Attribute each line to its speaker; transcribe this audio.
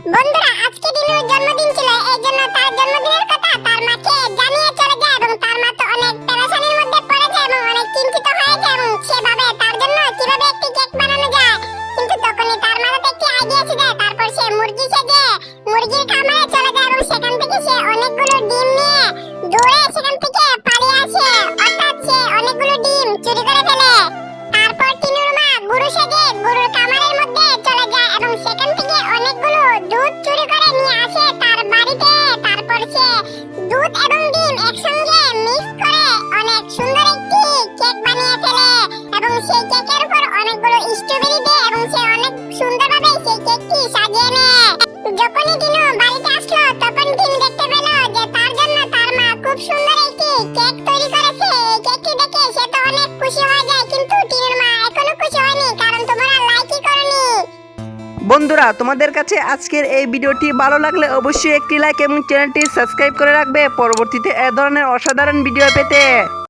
Speaker 1: বন্ধুরা, আজকে দিনুর জন্মদিন ছিল, এই জন্য তার জন্মদিনের কথা তার মাকে জানিয়ে চলে যায় এবং তার মা তো অনেক পেরেশানির মধ্যে পড়ে যায় এবং অনেক চিন্তিত হয়ে যায় এবং সে তার জন্য কীভাবে একটি কেক বানানো যায়। কিন্তু তখনই তার মাথাতে একটি আইডিয়া যায়, তারপর সে মুরগি সেজে মুরগির খামারে চলে যায় এবং সেখান থেকে সে অনেকগুলো ডিম নিয়ে দৌড়ে সেখান থেকে পালিয়ে আসে। অর্থাৎ সে অনেকগুলো ডিম চুরি করে ফেলে। তারপর তিনুর মা গরু সেজে গরুর দুধ এবং ডিম একসঙ্গে মিক্স করে অনেক সুন্দর একটি কেক বানিয়ে ফেলে। এবং সেই কেকের উপর অনেকগুলো স্ট্রবেরি দেয় এবং সে অনেক সুন্দরভাবে সেই কেকটি সাজিয়ে নেয়। যখনই দিনু বাড়িতে আসলো, তখন দিন দেখতে পেল যে তার জন্য তার মা খুব সুন্দর একটি কেক
Speaker 2: বন্ধুরা, তোমাদের কাছে আজকের এই ভিডিওটি ভালো লাগলে অবশ্যই একটি লাইক এবং চ্যানেলটি সাবস্ক্রাইব করে রাখবে। পরবর্তীতে এ ধরনের অসাধারণ ভিডিও পেতে।